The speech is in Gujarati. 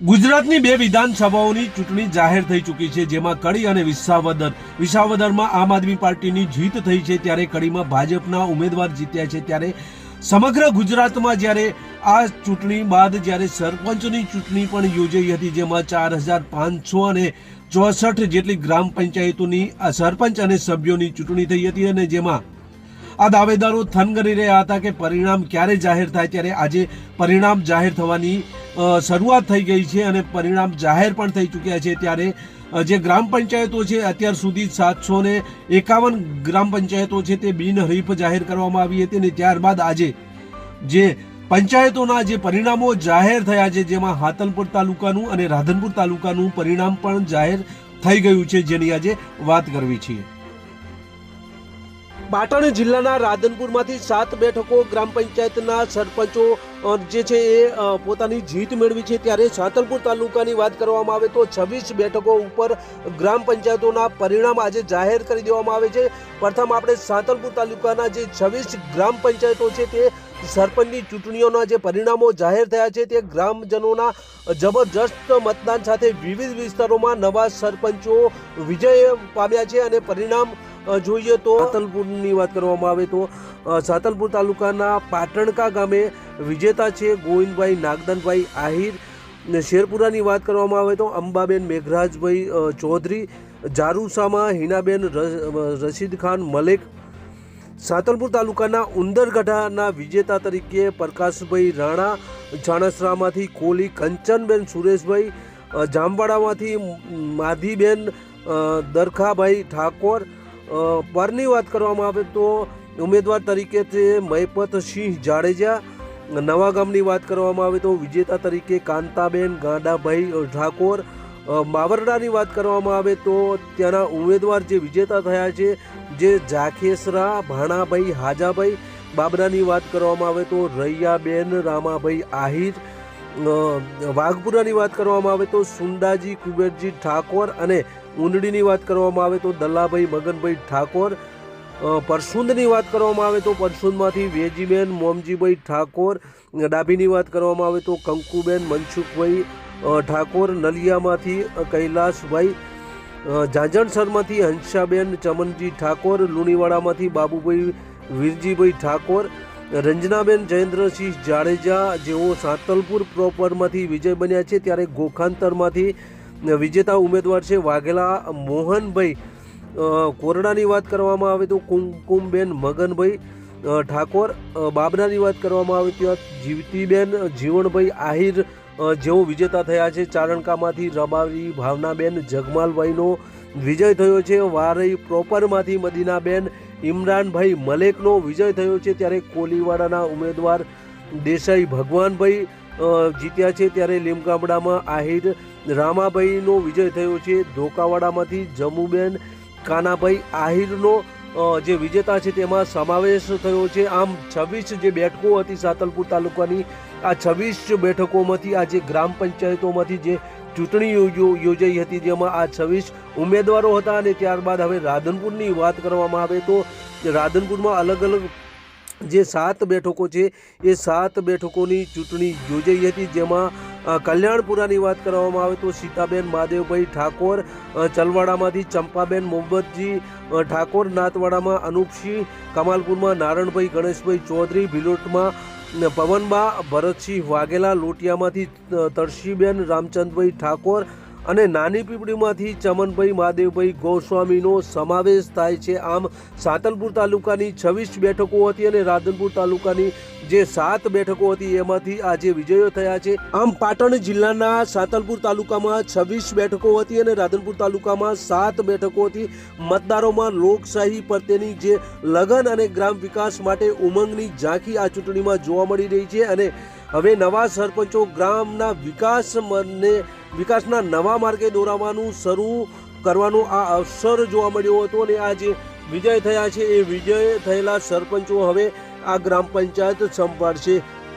ગુજરાતની બે વિધાનસભાઓની ચૂંટણી જાહેર થઈ ચૂકી છે, જેમાં કડી અને વિસાવદર. વિસાવદરમાં આમ આદમી પાર્ટીની જીત થઈ છે ત્યારે કડીમાં ભાજપના ઉમેદવાર જીત્યા છે ત્યારે સમગ્ર ગુજરાતમાં જ્યારે આ ચૂંટણી બાદ જ્યારે સરપંચની ચૂંટણી પણ યોજાઈ હતી, જેમાં ચાર હજાર પાંચસો અને ચોસઠ જેટલી ગ્રામ પંચાયતોની સરપંચ અને સભ્યોની ચૂંટણી થઈ હતી અને જેમાં આ દાવેદારો થન કરી રહ્યા હતા કે પરિણામ ક્યારે જાહેર થાય ત્યારે આજે પરિણામ જાહેર થવાની શરૂઆત થઈ ગઈ છે અને પરિણામ જાહેર પણ થઈ ચૂક્યા છે. ત્યારે જે ગ્રામ પંચાયતો છે અત્યાર સુધી સાતસો ને એકાવન ગ્રામ પંચાયતો છે તે બિનહરીફ જાહેર કરવામાં આવી હતી અને ત્યારબાદ આજે જે પંચાયતોના જે પરિણામો જાહેર થયા છે, જેમાં હાતલપુર તાલુકાનું અને રાધનપુર તાલુકાનું પરિણામ પણ જાહેર થઈ ગયું છે, જેની આજે વાત કરવી છે. પાટણ જિલ્લાના રાધનપુરમાંથી સાત બેઠકો ગ્રામ પંચાયતના સરપંચો જે છે એ પોતાની જીત મેળવી છે. ત્યારે સાતલપુર તાલુકાની વાત કરવામાં આવે તો છવ્વીસ બેઠકો ઉપર ગ્રામ પંચાયતોના પરિણામ આજે જાહેર કરી દેવામાં આવે છે. પ્રથમ આપણે સાતલપુર તાલુકાના જે છવ્વીસ ગ્રામ પંચાયતો છે તે સરપંચની ચૂંટણીઓના જે પરિણામો જાહેર થયા છે તે ગ્રામજનોના જબરજસ્ત મતદાન સાથે વિવિધ વિસ્તારોમાં નવા સરપંચો વિજય પામ્યા છે અને પરિણામ જોઈએ તો સાતલપુરની વાત કરવામાં આવે તો સાતલપુર તાલુકાના પાટણકા ગામે વિજેતા છે ગોવિંદભાઈ નાગદનભાઈ આહિર. શેરપુરાની વાત કરવામાં આવે તો અંબાબેન મેઘરાજભાઈ ચૌધરી, જારુસામાં હિનાબેન રશીદ ખાન મલેક સાતલપુર તાલુકાના ઉંદરગઢાના વિજેતા તરીકે પ્રકાશભાઈ રાણા, જાણસરામાંથી કોલી કંચનબેન સુરેશભાઈ જામવાડામાંથી માધીબેન દરખાભાઈ ઠાકોર પરની વાત કરવામાં આવે તો ઉમેદવાર તરીકે તે મયપતસિંહ જાડેજા. નવા ગામની વાત કરવામાં આવે તો વિજેતા તરીકે કાંતાબેન ગાંડાભાઈ ઠાકોર માવરડાની વાત કરવામાં આવે તો ત્યાંના ઉમેદવાર જે વિજેતા થયા છે, જે જાખેસરા, ભાણાભાઈ હાજાભાઈ બાબરાની વાત કરવામાં આવે તો રૈયાબેન, રામાભાઈ આહિર વાઘપુરાની વાત કરવામાં આવે તો સુંડાજી કુબેરજી ઠાકોર અને ઊંડડીની વાત કરવામાં આવે તો દલ્લાભાઈ મગનભાઈ ઠાકોર. પરસુંદની વાત કરવામાં આવે તો પરસુંદમાંથી વેજીબેન, મોમજીભાઈ ઠાકોર. ડાભીની વાત કરવામાં આવે તો કંકુબેન, મનસુખભાઈ ઠાકોર નલિયામાંથી કૈલાશભાઈ અ, હંસાબેન ચમનજી ઠાકોર લુણીવાડામાંથી બાબુભાઈ વીરજીભાઈ ઠાકોર રંજનાબેન જયેન્દ્રસિંહ જાડેજા જેઓ સાતલપુર પ્રોપરમાંથી વિજય બન્યા છે ત્યારે ગોખાંતરમાંથી વિજેતા ઉમેદવાર છે વાઘેલા મોહનભાઈ. કોરડાની વાત કરવામાં આવે તો કુમકુમબેન મગનભાઈ ઠાકોર. બાબરાની વાત કરવામાં આવે તો જીવતીબેન જીવણભાઈ આહિર જેઓ વિજેતા થયા છે, ચારણકામાંથી રબારી ભાવનાબેન જગમાલભાઈનો વિજય થયો છે, વારઈ પ્રોપરમાંથી મદીનાબેન ઇમરાનભાઈ મલેકનો વિજય થયો છે, ત્યારે કોલીવાડાના ઉમેદવાર દેસાઈ ભગવાનભાઈ જીત્યા છે, ત્યારે લીમગામડામાં આહિર રામાભાઈનો વિજય થયો છે, ધોકાવાડામાંથી જમુબેન કાનાભાઈ આહિરનો જે વિજેતા છે, તેમાં સમાવેશ થયો છે. આમ છવ્વીસ જે બેઠકો હતી સાતલપુર તાલુકાની આ છવ્વીસ બેઠકોમાંથી, આ જે ગ્રામ પંચાયતોમાંથી જે ચૂંટણી યોજાઈ હતી, જેમાં આ છવ્વીસ ઉમેદવારો હતા અને ત્યારબાદ હવે રાધનપુરની વાત કરવામાં આવે તો રાધનપુરમાં અલગ અલગ જે સાત બેઠકો છે, એ સાત બેઠકોની ચૂંટણી યોજાઈ હતી, જેમાં કલ્યાણપુરાની વાત કરવામાં આવે તો સીતાબેન મહાદેવભાઈ ઠાકોર ચલવાડામાંથી ચંપાબેન મોહમ્મદજી ઠાકોર નાથવાડામાં અનુપસિંહ, કમાલપુરમાં નારણભાઈ ગણેશભાઈ ચૌધરી, ભિલોટમાં પવનબા ભરતસિંહ વાઘેલા લોટિયામાંથી તરસીબેન રામચંદભાઈ ઠાકોર અને નાની પીપળીમાંથી ચમનભાઈ મહાદેવભાઈ ગોસ્વામીનો સમાવેશ થાય છે. આમ સાતલપુર તાલુકાની છવ્વીસ બેઠકો હતી અને રાધનપુર તાલુકાની જે સાત બેઠકો હતી એમાંથી આજે વિજયો થયા છે. આમ પાટણ જિલ્લાના સાતલપુર તાલુકામાં છવ્વીસ બેઠકો હતી અને રાધનપુર તાલુકામાં સાત બેઠકો હતી. મતદારોમાં લોકશાહી પ્રત્યેની જે લગન અને ગ્રામ વિકાસ માટે ઉમંગની ઝાંખી આ ચૂંટણીમાં જોવા મળી રહી છે અને હવે નવા સરપંચો ગ્રામના વિકાસ મને વિકાસના નવા માર્ગે દોરાવાનું શરૂ કરવાનો આ અવસર જોવા મળ્યો હતો અને આ જે વિજય થયા છે. એ વિજય થયેલા સરપંચો હવે આ ગ્રામ પંચાયત સંભાળશે.